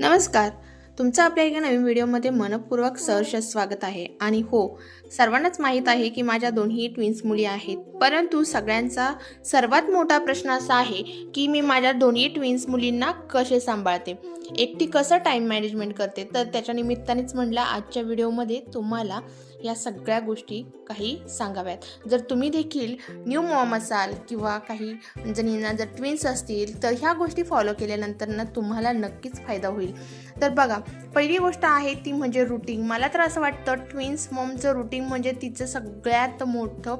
नमस्कार. तुमचं आपल्या एका नवीन व्हिडिओमध्ये मनपूर्वक सहर्ष स्वागत आहे. आणि हो सर्वांनाच माहीत आहे की माझ्या दोन्ही ट्विन्स मुली आहेत. परंतु सगळ्यांचा सर्वात मोठा प्रश्न असा आहे की मी माझ्या दोन्ही ट्विन्स मुलींना कसे सांभाळते? एकटी कसं टाईम मॅनेजमेंट करते? तर त्याच्या निमित्तानेच म्हटलं आजच्या व्हिडिओमध्ये तुम्हाला या सगळ्या गोष्टी काही सांगाव्यात. जर तुम्ही देखील न्यू मॉम असाल किंवा काही जणींना जर ट्विन्स असतील तर ह्या गोष्टी फॉलो केल्यानंतर ना तुम्हाला नक्कीच फायदा होईल. तर बघा पहिली गोष्ट आहे ती म्हणजे रुटीन मला तर असं वाटतं ट्विन्स मॉमचं रुटीन म्हणजे तिचं सगळ्यात मोठं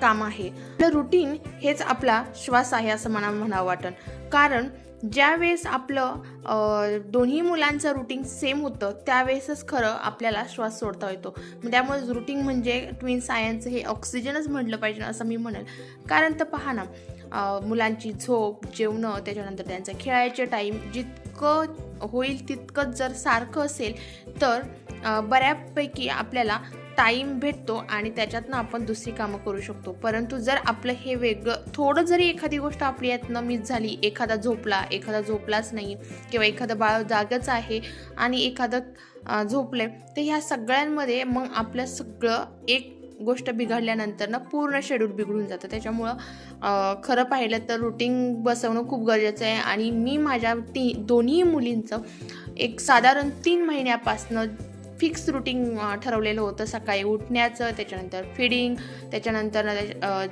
काम आहे. तर रुटीन हेच आपला श्वास आहे असं मला म्हणावं वाटन कारण ज्यावेळेस आपलं दोन्ही मुलांचं रुटीन सेम होतं त्यावेळेसच खरं आपल्याला श्वास सोडता येतो. त्यामुळे रुटीन म्हणजे ट्विन सायन्स हे ऑक्सिजनच म्हटलं पाहिजे असं मी म्हणेल. कारण तर पहा ना मुलांची झोप जेवणं त्याच्यानंतर त्यांचं खेळायचे टाईम जितकं होईल तितकंच जर सारखं असेल तर बऱ्यापैकी आपल्याला टाईम भेटतो आणि त्याच्यातनं आपण दुसरी कामं करू शकतो. परंतु जर आपलं हे वेगळं थोडं जरी एखादी गोष्ट आपली यातनं मिस झाली एखादा झोपला एखादा झोपलाच नाही किंवा एखादं बाळ जागच आहे आणि एखादं झोपलं झोपलंय तर ह्या सगळ्यांमध्ये मग आपलं सगळं एक गोष्ट बिघडल्यानंतर ना पूर्ण शेड्यूल बिघडून जातं. त्याच्यामुळं खरं पाहिलं तर रुटीन बसवणं खूप गरजेचं आहे. आणि मी माझ्या ती दोन्ही मुलींचं एक साधारण तीन महिन्यापासनं फिक्स रुटीन ठरवलेलं होतं सकाळी उठण्याचं त्याच्यानंतर फिडिंग त्याच्यानंतर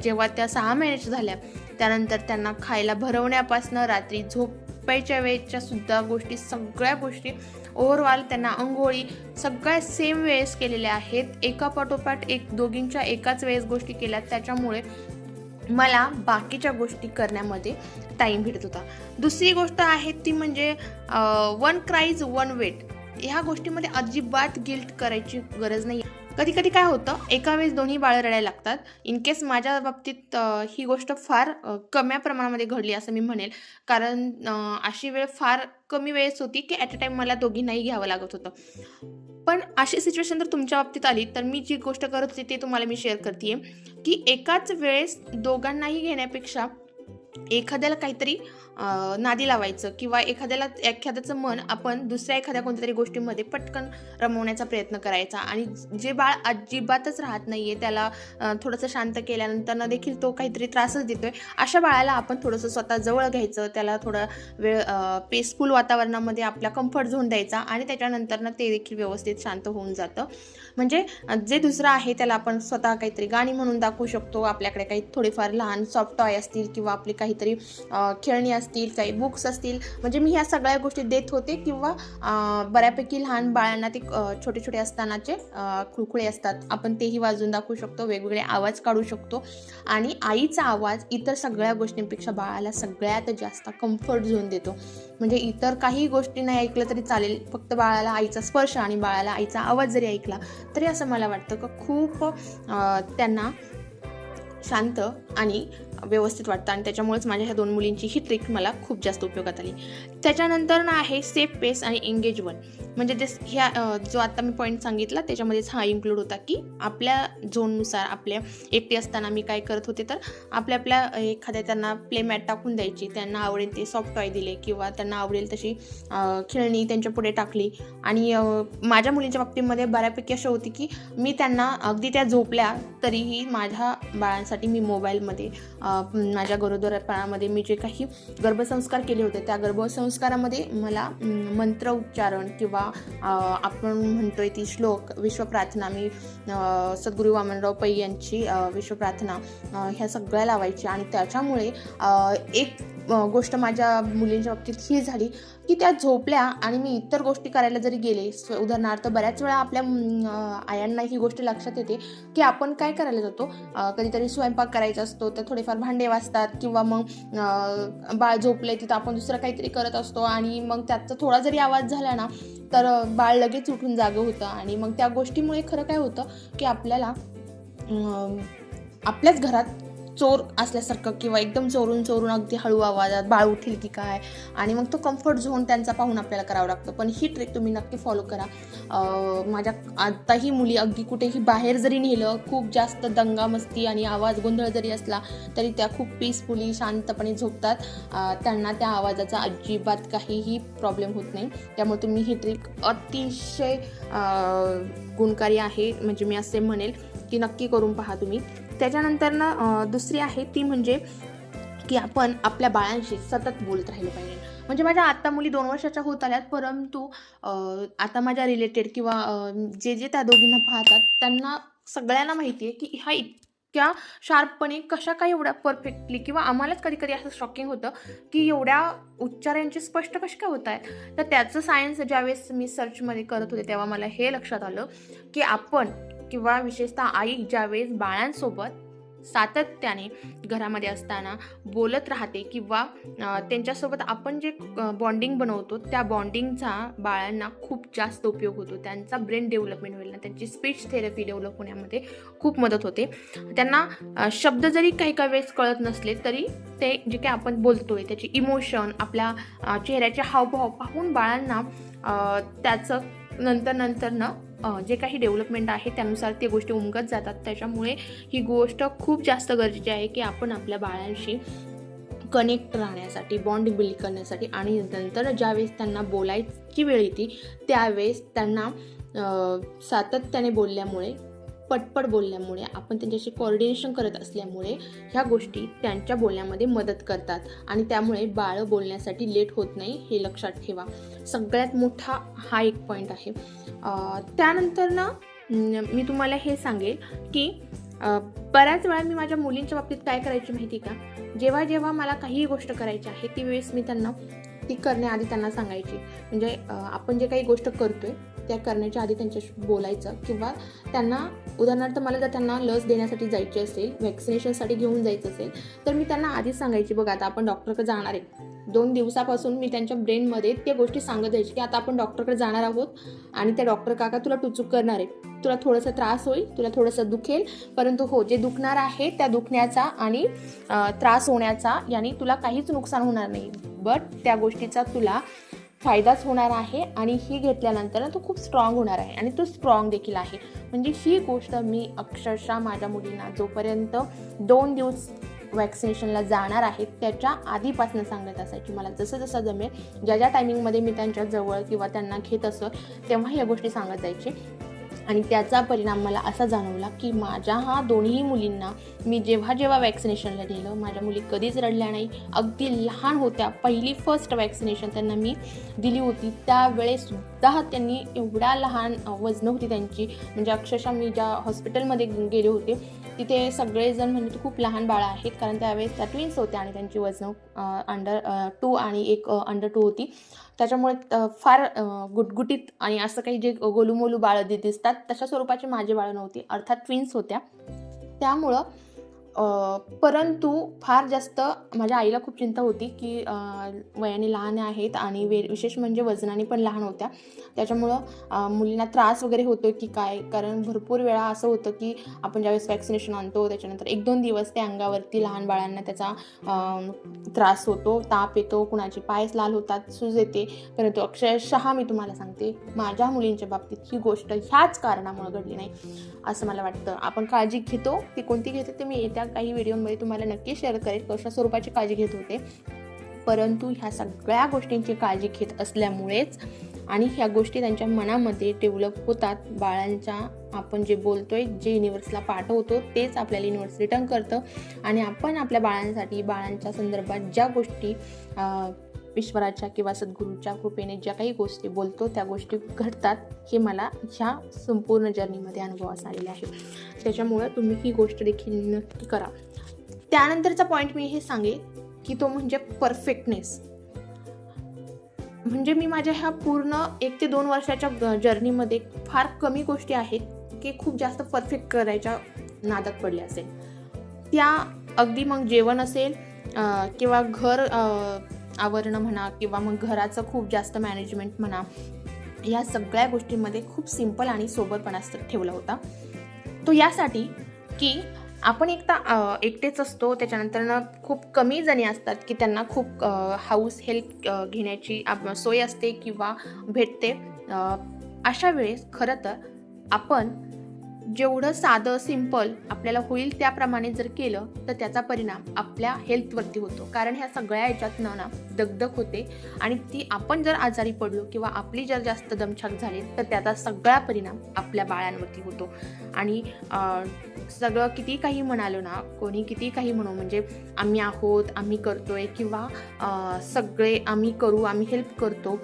जेव्हा त्या सहा महिन्याच्या झाल्या त्यानंतर त्यांना खायला भरवण्यापासनं रात्री झोपायच्या वेळेच्या सुद्धा गोष्टी सगळ्या गोष्टी ओव्हरऑल त्यांना अंघोळी सगळ्या सेम वेळेस केलेल्या आहेत. एका पाठोपाठ एक दोघींच्या एकाच वेळेस गोष्टी केल्या. त्याच्यामुळे मला बाकीच्या गोष्टी करण्यामध्ये टाईम भेटत होता. दुसरी गोष्ट आहे ती म्हणजे वन क्राईज वन वेट ह्या गोष्टीमध्ये अजिबात गिल्ट करायची गरज नाही कधी कधी काय होतं एका वेळेस दोन्ही बाळं रडायला लागतात. इन केस माझ्या बाबतीत ही गोष्ट फार कम्या प्रमाणामध्ये घडली असं मी म्हणेल. कारण अशी वेळ फार कमी वेळेस होती की ॲट अ टाईम मला दोघींनाही घ्यावं लागत होतं. पण अशी सिच्युएशन जर तुमच्या बाबतीत आली तर मी जी गोष्ट करत होती ते तुम्हाला मी शेअर करते की एकाच वेळेस दोघांनाही घेण्यापेक्षा एखाद्याला काहीतरी नादी लावायचं किंवा एखाद्याला एखाद्याचं मन आपण दुसऱ्या एखाद्या कोणत्या तरी गोष्टीमध्ये पटकन रमवण्याचा प्रयत्न करायचा आणि जे बाळ अजिबातच राहत नाही आहे त्याला थोडंसं शांत केल्यानंतर देखील तो काहीतरी त्रासच देतोय अशा बाळाला आपण थोडंसं स्वतः जवळ घ्यायचं त्याला थोडं वेळ पीसफुल वातावरणामध्ये आपला कम्फर्ट झोन द्यायचा आणि त्याच्यानंतरनं ते देखील व्यवस्थित शांत होऊन जातं. म्हणजे जे दुसरं आहे त्याला आपण स्वतः काहीतरी गाणी म्हणून दाखवू शकतो आपल्याकडे काही थोडेफार लहान सॉफ्ट टॉय असतील किंवा आपली काहीतरी खेळणी असतील काही बुक्स असतील. म्हणजे मी ह्या सगळ्या गोष्टी देत होते किंवा बऱ्यापैकी लहान बाळांना ते छोटे छोटे असतानाचे खुळखुळे असतात. आपण तेही वाजवून दाखवू शकतो वेगवेगळे आवाज काढू शकतो. आणि आईचा आवाज इतर सगळ्या गोष्टींपेक्षा बाळाला सगळ्यात जास्त कम्फर्ट झोन देतो. म्हणजे इतर काही गोष्टी नाही ऐकलं तरी चालेल. फक्त बाळाला आईचा स्पर्श आणि बाळाला आईचा आवाज जरी ऐकला तरी असं मला वाटतं का खूप त्यांना शांत आणि व्यवस्थित वाटतं आणि त्याच्यामुळेच माझ्या ह्या दोन मुलींची ही ट्रिक मला खूप जास्त उपयोगात आली. त्याच्यानंतर ना आहे सेफ पेस आणि एंगेज वन म्हणजे जे ह्या जो आता मी पॉईंट सांगितला त्याच्यामध्येच हा इन्क्लूड होता की आपल्या झोननुसार आपल्या एकटी असताना मी काय करत होते तर आपल्या आपल्या एखाद्या त्यांना प्ले मॅट टाकून द्यायची. त्यांना आवडेल ते सॉफ्ट टॉय दिले किंवा त्यांना आवडेल तशी खेळणी त्यांच्या पुढे टाकली. आणि माझ्या मुलींच्या बाबतीमध्ये बऱ्यापैकी अशी होती की मी त्यांना अगदी त्या झोपल्या तरीही माझ्या बाळांसाठी मी मोबाईलमध्ये माझ्या गरोदरपणामध्ये मी जे काही गर्भसंस्कार केले होते त्या गर्भसंस्कारामध्ये मला मंत्र उच्चारण किंवा आपण म्हणतोय ती श्लोक विश्वप्रार्थना मी सद्गुरू वामनराव पै यांची विश्वप्रार्थना ह्या सगळ्या लावायची आणि त्याच्यामुळे एक गोष्ट माझ्या मुलींच्या बाबतीत ही झाली की त्या झोपल्या आणि मी इतर गोष्टी करायला जरी गेले स- उदाहरणार्थ बऱ्याच वेळा आपल्या आयांना ही गोष्ट लक्षात येते की आपण काय करायला जातो? कधीतरी स्वयंपाक करायचा असतो तर थोडेफार भांडे वाजतात किंवा मग बाळ झोपले तिथं आपण दुसरं काहीतरी करत असतो आणि मग त्याचा थोडा जरी आवाज झाला ना तर बाळ लगेच उठून जागं होतं आणि मग त्या गोष्टीमुळे खरं काय होतं की आपल्याला आपल्याच घरात चोर असल्यासारखं किंवा एकदम चोरून चोरून अगदी हळू आवाजात बाळ उठेल की काय? आणि मग तो कम्फर्ट झोन त्यांचा पाहून आपल्याला करावा लागतो. पण ही ट्रिक तुम्ही नक्की फॉलो करा. माझ्या आत्ताही मुली अगदी कुठेही बाहेर जरी नेलं खूप जास्त दंगा मस्ती आणि आवाज गोंधळ जरी असला तरी त्या खूप पीसफुली शांतपणे झोपतात. त्यांना त्या आवाजाचा अजिबात काहीही प्रॉब्लेम होत नाही. त्यामुळे तुम्ही ही ट्रिक अतिशय गुणकारी आहे. म्हणजे मी असे म्हणेल की नक्की करून पहा तुम्ही. त्याच्यानंतर ना दुसरी आहे ती म्हणजे की आपण आपल्या बाळांशी सतत बोलत राहिलं पाहिजे. म्हणजे माझ्या आत्ता मुली दोन वर्षाच्या होत आल्यात परंतु आता माझ्या रिलेटेड किंवा जे जे त्या दोघींना पाहतात त्यांना सगळ्यांना माहिती आहे की ह्या इतक्या शार्पपणे कशा काय एवढ्या परफेक्टली किंवा आम्हालाच कधी कधी असं शॉकिंग होतं की एवढ्या उच्चारांचे स्पष्ट कसे काय होत आहेत? तर त्याचं सायन्स ज्यावेळेस मी सर्चमध्ये करत होते तेव्हा मला हे लक्षात आलं की आपण किंवा विशेषतः आई ज्यावेळेस बाळांसोबत सातत्याने घरामध्ये असताना बोलत राहते किंवा त्यांच्यासोबत आपण जे बॉन्डिंग बनवतो त्या बॉन्डिंगचा बाळांना खूप जास्त उपयोग होतो. त्यांचा ब्रेन डेव्हलपमेंट होईल ना त्यांची स्पीच थेरपी डेव्हलप होण्यामध्ये खूप मदत होते. त्यांना शब्द जरी काही काही वेळेस कळत नसले तरी ते जे काही आपण बोलतोय त्याचे इमोशन आपल्या चेहऱ्याचे हावभाव पाहून बाळांना त्याचं नंतर नंतरनं अं, जे काही डेव्हलपमेंट आहे त्यानुसार ते गोष्टी उमगत जातात. त्याच्यामुळे ही गोष्ट खूप जास्त गरजेची आहे की आपण आपल्या बाळांशी कनेक्ट राहण्यासाठी बॉन्ड बिल्ड करण्यासाठी आणि नंतर ज्यावेळेस त्यांना बोलायची वेळ येते त्यावेळेस त्यांना सातत्याने बोलल्यामुळे पटपट बोलल्यामुळे आपण त्यांच्याशी कोऑर्डिनेशन करत असल्यामुळे ह्या गोष्टी त्यांच्या बोलण्यामध्ये मदत करतात. आणि त्यामुळे बाळं बोलण्यासाठी लेट होत नाही हे लक्षात ठेवा. सगळ्यात मोठा हा एक पॉईंट आहे. त्यानंतर ना मी तुम्हाला हे सांगेल की बऱ्याच वेळा मी माझ्या मुलींच्या बाबतीत काय करायची माहिती का? जेव्हा जेव्हा मला काहीही गोष्ट करायची आहे ती वेळेस मी त्यांना ती करण्याआधी त्यांना सांगायची. म्हणजे आपण जे काही गोष्ट करतोय त्या करण्याच्या आधी त्यांच्याशी बोलायचं किंवा त्यांना उदाहरणार्थ मला जर त्यांना लस देण्यासाठी जायची असेल व्हॅक्सिनेशनसाठी घेऊन जायचं असेल तर मी त्यांना आधीच सांगायची बघा आता आपण डॉक्टरकडे जाणार आहे. दोन दिवसापासून मी त्यांच्या ब्रेनमध्ये त्या गोष्टी सांगत जायची की आता आपण डॉक्टरकडे जाणार आहोत आणि त्या डॉक्टर काका तुला टुचूक करणार आहे तुला थोडंसं त्रास होईल तुला थोडंसं दुखेल परंतु हो जे दुखणार आहे त्या दुखण्याचा आणि त्रास होण्याचा याने तुला काहीच नुकसान होणार नाही. बट त्या गोष्टीचा तुला फायदाच होणार आहे आणि ही घेतल्यानंतर ना खूप स्ट्रॉंग होणार आहे आणि तो स्ट्रॉंग देखील आहे. म्हणजे ही गोष्ट मी अक्षरशः माझ्या मुलींना जोपर्यंत दोन दिवस वॅक्सिनेशनला जाणार आहेत त्याच्या आधीपासून सांगत असायची. मला जसं जसं जमेल ज्या ज्या टायमिंगमध्ये मी त्यांच्या जवळ किंवा त्यांना घेत असं तेव्हा या गोष्टी सांगत जायची. आणि त्याचा परिणाम मला असा जाणवला की माझ्या हा दोन्ही मुलींना मी जेव्हा जेव्हा वॅक्सिनेशनला नेलं माझ्या मुली कधीच रडल्या नाही. अगदी लहान होत्या पहिली फर्स्ट वॅक्सिनेशन त्यांना मी दिली होती. त्यावेळेस त्यावेळेससुद्धा त्यांनी एवढ्या लहान वजनं होती त्यांची. म्हणजे अक्षरशः मी ज्या हॉस्पिटलमध्ये गेले होते तिथे सगळेजण म्हणजे खूप लहान बाळं आहेत. कारण त्यावेळेस त्या ट्विन्स होत्या आणि त्यांची वजनं अंडर टू आणि एक अंडर टू होती. त्याच्यामुळे फार गुटगुटीत आणि असं काही जे गोलूमोलू बाळं दिसतात तशा स्वरूपाची माझी बाळं नव्हती. अर्थात ट्विन्स होत्या. त्यामुळं परंतु फार जास्त माझ्या आईला खूप चिंता होती की वयाने लहान आहेत आणि वे विशेष म्हणजे वजनाने पण लहान होत्या. त्याच्यामुळं मुलींना त्रास वगैरे होतो की काय? कारण भरपूर वेळा असं होतं की आपण ज्यावेळेस वॅक्सिनेशन आणतो त्याच्यानंतर एक दोन दिवस त्या अंगावरती लहान बाळांना त्याचा त्रास होतो ताप येतो कुणाचे पायस लाल होतात सूज येते. परंतु अक्षरशः मी तुम्हाला सांगते माझ्या मुलींच्या बाबतीत ही गोष्ट ह्याच कारणामुळे घडली नाही असं मला वाटतं. आपण काळजी घेतो ती कोणती घेते ते मी येत्या काही व्हिडिओमध्ये तुम्हाला नक्की शेअर करेल कशा स्वरूपाची काळजी घेत होते. परंतु ह्या सगळ्या गोष्टींची काळजी घेत असल्यामुळेच आणि ह्या गोष्टी त्यांच्या मनामध्ये डेव्हलप होतात. बाळांच्या आपण जे बोलतोय जे युनिव्हर्सला पाठवतो तेच आपल्याला युनिव्हर्स रिटर्न करतं. आणि आपण आपल्या बाळांसाठी बाळांच्या संदर्भात ज्या गोष्टी ईश्वराच्या किंवा सद्गुरूच्या कृपेने ज्या काही गोष्टी बोलतो त्या गोष्टी घडतात हे मला ह्या संपूर्ण जर्नीमध्ये अनुभवास आलेले आहे. त्याच्यामुळं तुम्ही ही गोष्ट देखील नक्की करा. त्यानंतरचा पॉईंट मी हे सांगेन की तो म्हणजे परफेक्टनेस म्हणजे मी माझ्या ह्या पूर्ण एक ते दोन वर्षाच्या जर्नीमध्ये फार कमी गोष्टी आहेत की खूप जास्त परफेक्ट करायच्या नादात पडले असेल. त्या अगदी मग जेवण असेल किंवा घर आवरणं म्हणा किंवा मग घराचं खूप जास्त मॅनेजमेंट म्हणा या सगळ्या गोष्टींमध्ये खूप सिंपल आणि सोबरपणा ठेवला होता. तो यासाठी की आपण एकदा एकटेच असतो त्याच्यानंतर खूप कमी जणी असतात की त्यांना खूप हाऊस हेल्प घेण्याची सोय असते किंवा भेटते. अशा वेळेस खरं तर आपण जेवढं साधं सिंपल आपल्याला होईल त्याप्रमाणे जर केलं तर त्याचा परिणाम आपल्या हेल्थवरती होतो. कारण ह्या सगळ्या याच्यातनं ना दगदग होते. आणि ती आपण जर आजारी पडलो किंवा आपली जर जास्त दमछाक झाली तर त्याचा सगळा परिणाम आपल्या बाळांवरती होतो. आणि सगळं किती काही म्हणालो ना कोणी किती काही म्हणू म्हणजे आम्ही आहोत आम्ही करतोय किंवा सगळे आम्ही करू आम्ही हेल्प करतो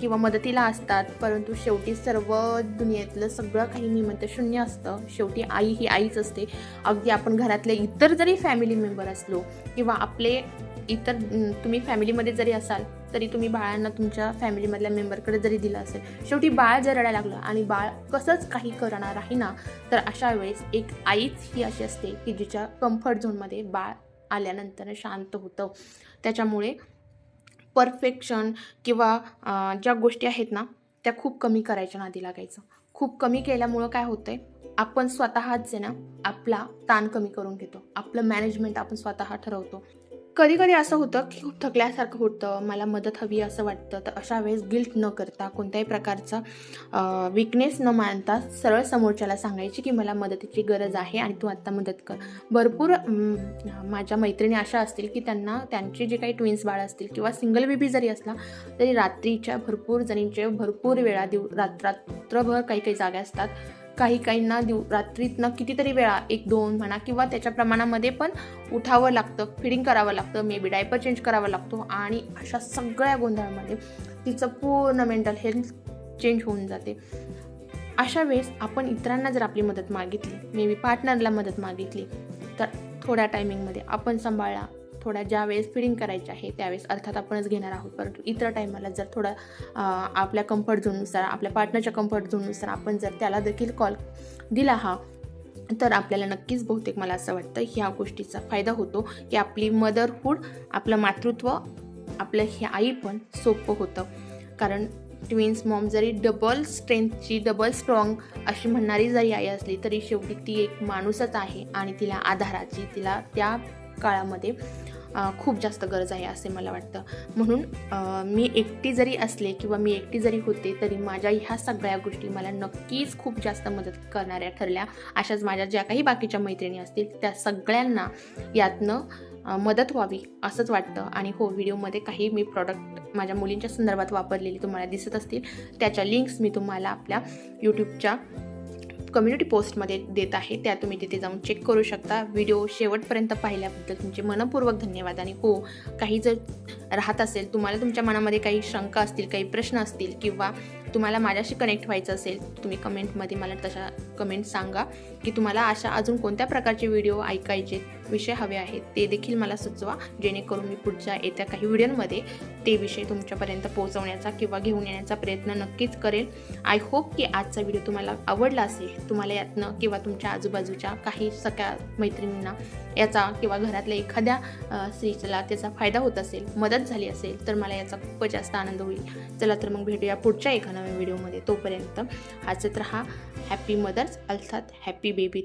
किंवा मदतीला असतात परंतु शेवटी सर्व दुनियेतलं सगळं काही मी म्हणते शून्य असतं. शेवटी आई ही आईच असते. अगदी आपण घरातले इतर जरी फॅमिली मेंबर असलो किंवा आपले इतर तुम्ही फॅमिलीमध्ये जरी असाल तरी तुम्ही बाळांना तुमच्या फॅमिलीमधल्या मेंबरकडे जरी दिलं असेल शेवटी बाळ जर रडायला लागलं आणि बाळ कसंच काही करणार आहे ना तर अशा वेळेस एक आईच ही अशी असते की जिच्या कम्फर्ट झोनमध्ये बाळ आल्यानंतर शांत होतं. त्याच्यामुळे परफेक्शन किंवा ज्या गोष्टी आहेत ना त्या खूप कमी करायच्या नादी लागायचं. खूप कमी केल्यामुळं काय होतं आहे आपण स्वतःच आहे ना आपला ताण कमी करून घेतो. आपलं मॅनेजमेंट आपण स्वतः ठरवतो. कधी कधी असं होतं की खूप थकल्यासारखं होतं मला मदत हवी असं वाटतं तर अशा वेळेस गिल्ट न करता कोणत्याही प्रकारचा विकनेस न मानता सरळ समोरच्याला सांगायची की मला मदतीची गरज आहे आणि तू आत्ता मदत कर. भरपूर माझ्या मैत्रिणी अशा असतील की त्यांना त्यांचे जे काही ट्विन्स बाळ असतील किंवा सिंगल बेबी जरी असला तरी रात्रीच्या भरपूर जणींचे भरपूर वेळा दिव रात रात्रभर काही काही जागा असतात. काही काहींना दिव रात्रीतनं कितीतरी वेळा एक दोन म्हणा किंवा त्याच्या प्रमाणामध्ये पण उठावं लागतं फिडिंग करावं लागतं मे बी डायपर चेंज करावा लागतो आणि अशा सगळ्या गोंधळामध्ये तिचं पूर्ण मेंटल हेल्थ चेंज होऊन जाते. अशा वेळेस आपण इतरांना जर आपली मदत मागितली मे बी पार्टनरला मदत मागितली तर थोड्या टायमिंगमध्ये आपण सांभाळला थोड्या ज्या वेळेस फिडिंग करायची आहे त्यावेळेस अर्थात आपणच घेणार आहोत. परंतु इतर टायमाला जर थोडं आपल्या कम्फर्ट झोननुसार आपल्या पार्टनरच्या कम्फर्ट झोननुसार आपण जर त्याला देखील कॉल दिला हा तर आपल्याला नक्कीच बहुतेक मला असं वाटतं ह्या गोष्टीचा फायदा होतो की आपली मदरहूड आपलं मातृत्व आपलं हे आई पण सोपं होतं. कारण ट्विन्स मॉम जरी डबल स्ट्रेंथची डबल स्ट्रॉंग अशी म्हणणारी जरी आई असली तरी शेवटी ती एक माणूसच आहे आणि तिला आधाराची तिला त्या काळामध्ये खूप जास्त गरज आहे असे मला वाटतं. म्हणून मी एकटी जरी असले किंवा मी एकटी जरी होते तरी माझ्या ह्या सगळ्या गोष्टी मला नक्कीच खूप जास्त मदत करणाऱ्या ठरल्या. अशाच माझ्या ज्या काही बाकीच्या मैत्रिणी असतील त्या सगळ्यांना यातनं मदत व्हावी असंच वाटतं. आणि हो व्हिडिओमध्ये काही मी प्रॉडक्ट माझ्या मुलींच्या संदर्भात वापरलेली तुम्हाला दिसत असतील. त्याच्या लिंक्स मी तुम्हाला आपल्या यूट्यूबच्या कम्युनिटी पोस्टमध्ये देत आहे त्या तुम्ही तिथे जाऊन चेक करू शकता. व्हिडिओ शेवटपर्यंत पाहिल्याबद्दल तुमचे मनपूर्वक धन्यवाद. आणि हो काही जर राहत असेल तुम्हाला तुमच्या मनामध्ये काही शंका असतील काही प्रश्न असतील किंवा तुम्हाला माझ्याशी कनेक्ट व्हायचं असेल तुम्ही कमेंटमध्ये मला तशा कमेंट सांगा की तुम्हाला अशा अजून कोणत्या प्रकारचे व्हिडिओ ऐकायचे विषय हवे आहेत ते देखील मला सुचवा. जेणेकरून मी पुढच्या येत्या काही व्हिडिओमध्ये ते विषय तुमच्यापर्यंत पोहोचवण्याचा किंवा घेऊन येण्याचा प्रयत्न नक्कीच करेल. आय होप की आजचा व्हिडिओ तुम्हाला आवडला असेल. तुम्हाला यातनं किंवा तुमच्या आजूबाजूच्या काही सगळ्या मैत्रिणींना याचा किंवा घरातल्या एखाद्या स्त्रीला त्याचा फायदा होत असेल मदत झाली असेल तर मला याचा खूपच जास्त आनंद होईल. चला तर मग भेटूया पुढच्या एका नवीन व्हिडिओमध्ये तोपर्यंत हाचत राहा. हॅपी मदर्स अर्थात हॅपी बेबी